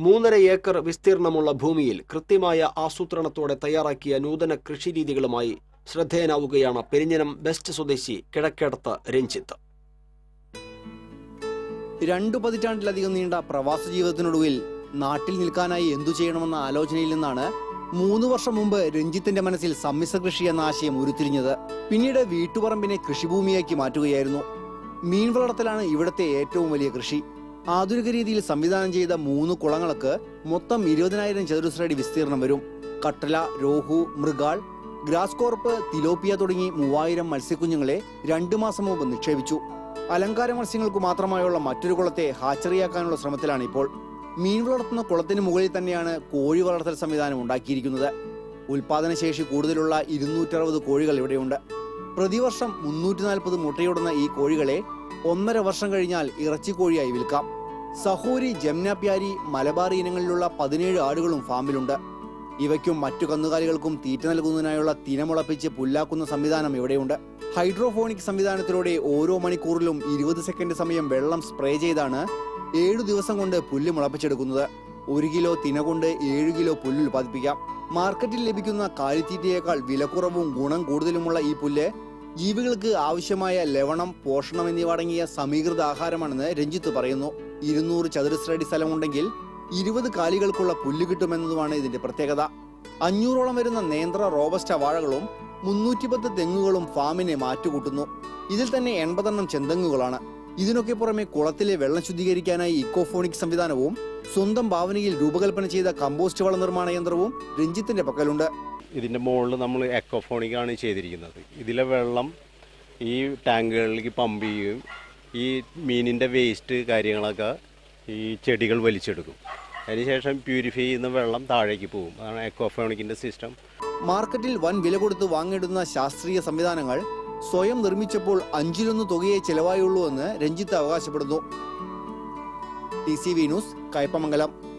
മൂന്നര ഏക്കർ വിസ്തീർണമുള്ള ഭൂമിയിൽ കൃത്യമായ ആസൂത്രണത്തോടെ തയ്യാറാക്കിയ നൂതന കൃഷിരീതികളുമായി ശ്രദ്ധേയനാവുകയാണ് പെരിഞ്ഞനം ബെസ്റ്റ് സ്വദേശി കിഴക്കേടത്ത് രഞ്ജിത്ത്. രണ്ടു പതിറ്റാണ്ടിലധികം നീണ്ട പ്രവാസ ജീവിതത്തിനൊടുവിൽ നാട്ടിൽ നിൽക്കാനായി എന്തു ചെയ്യണമെന്ന ആലോചനയിൽ നിന്നാണ് മൂന്ന് വർഷം മുമ്പ് രഞ്ജിത്തിന്റെ മനസ്സിൽ സമ്മിശ്ര കൃഷി എന്ന ആശയം ഉരുത്തിരിഞ്ഞത്. പിന്നീട് വീട്ടുപറമ്പിനെ കൃഷിഭൂമിയാക്കി മാറ്റുകയായിരുന്നു. മീൻ വളർത്തലാണ് ഇവിടുത്തെ ഏറ്റവും വലിയ കൃഷി. ആധുനിക രീതിയിൽ സംവിധാനം ചെയ്ത മൂന്ന് കുളങ്ങൾക്ക് മൊത്തം ഇരുപതിനായിരം ചതുരശ്രടി വിസ്തീർണം വരും. Catla rohu mrigal grass carp tilapia തുടങ്ങി മൂവായിരം മത്സ്യക്കുഞ്ഞുങ്ങളെ രണ്ടു മാസം മുമ്പ് നിക്ഷേപിച്ചു. അലങ്കാര മത്സ്യങ്ങൾക്ക് മാത്രമായുള്ള മറ്റൊരു കുളത്തെ ഹാച്ചറിയാക്കാനുള്ള ശ്രമത്തിലാണ് ഇപ്പോൾ മീൻ വളർത്തുന്ന കുളത്തിന് മുകളിൽ തന്നെയാണ് കോഴി വളർത്തൽ സംവിധാനം ഉണ്ടാക്കിയിരിക്കുന്നത്. ഉൽപാദനശേഷി കൂടുതലുള്ള ഇരുന്നൂറ്ററുപത് കോഴികൾ ഇവിടെയുണ്ട്. പ്രതിവർഷം മുന്നൂറ്റി നാൽപ്പത് മുട്ടയിടുന്ന ഈ കോഴികളെ ഒന്നര വർഷം കഴിഞ്ഞാൽ ഇറച്ചിക്കോഴിയായി വിൽക്കാം. സഹോരി ജംനാപ്യാരി മലബാർ ഇനങ്ങളിലുള്ള പതിനേഴ് ആടുകളും ഫാമിലുണ്ട്. ഇവയ്ക്കും മറ്റു കന്നുകാലികൾക്കും തീറ്റ നൽകുന്നതിനായുള്ള തിനമുളപ്പിച്ച് പുല്ലാക്കുന്ന സംവിധാനം ഇവിടെയുണ്ട്. ഹൈഡ്രോഫോണിക് സംവിധാനത്തിലൂടെ ഓരോ മണിക്കൂറിലും ഇരുപത് സെക്കൻഡ് സമയം വെള്ളം സ്പ്രേ ചെയ്താണ് ഏഴു ദിവസം കൊണ്ട് പുല്ല് മുളപ്പിച്ചെടുക്കുന്നത്. ഒരു കിലോ തിന കൊണ്ട് ഏഴ് കിലോ പുല്ല് ഉൽപ്പാദിപ്പിക്കാം. മാർക്കറ്റിൽ ലഭിക്കുന്ന കാലിത്തീറ്റയേക്കാൾ വിലക്കുറവും ഗുണം കൂടുതലുമുള്ള ഈ പുല്ല് ജീവികൾക്ക് ആവശ്യമായ ലവണം പോഷണം എന്നിവ അടങ്ങിയ സമീകൃത ആഹാരമാണെന്ന് രഞ്ജിത്ത് പറയുന്നു. ഇരുന്നൂറ് ചതുരശ്രടി സ്ഥലമുണ്ടെങ്കിൽ ഇരുപത് കാലികൾക്കുള്ള പുല്ല് കിട്ടുമെന്നതുമാണ് ഇതിന്റെ പ്രത്യേകത. അഞ്ഞൂറോളം വരുന്ന നേന്ത്ര റോബസ്റ്റ വാഴകളും മുന്നൂറ്റിപ്പത്ത് തെങ്ങുകളും ഫാമിനെ മാറ്റുകൂട്ടുന്നു. ഇതിൽ തന്നെ എൺപതെണ്ണം ചെന്തെങ്ങുകളാണ്. ഇതിനൊക്കെ പുറമെ കുളത്തിലെ വെള്ളം ശുദ്ധീകരിക്കാനായി ഇക്കോഫോണിക് സംവിധാനവും സ്വന്തം ഭാവനയിൽ രൂപകൽപ്പന ചെയ്ത കമ്പോസ്റ്റ് വള നിർമ്മാണ യന്ത്രവും രഞ്ജിത്തിന്റെ പക്കലുണ്ട്. ഇതിന്റെ മുകളിൽ നമ്മൾ എക്കോഫോണിക്കാണ് ചെയ്തിരിക്കുന്നത്. ഇതിലെ വെള്ളം ഈ ടാങ്കുകളിലേക്ക് പമ്പ് ചെയ്യുകയും ഈ മീനിന്റെ വേസ്റ്റ് കാര്യങ്ങളൊക്കെ ഈ ചെടികൾ വലിച്ചെടുക്കും. അതിനുശേഷം പ്യൂരിഫൈ ചെയ്യുന്ന വെള്ളം താഴേക്ക് പോകും. അതാണ് എക്കോഫോണിക്കിന്റെ സിസ്റ്റം മാർക്കറ്റിൽ വൻ വില കൊടുത്ത് വാങ്ങിയിടുന്ന ശാസ്ത്രീയ സംവിധാനങ്ങൾ സ്വയം നിർമ്മിച്ചപ്പോൾ അഞ്ചിലൊന്ന് തുകയെ ചെലവായുള്ളൂ എന്ന് രഞ്ജിത്ത് അവകാശപ്പെടുന്നു. T C V news Kaipamangalam.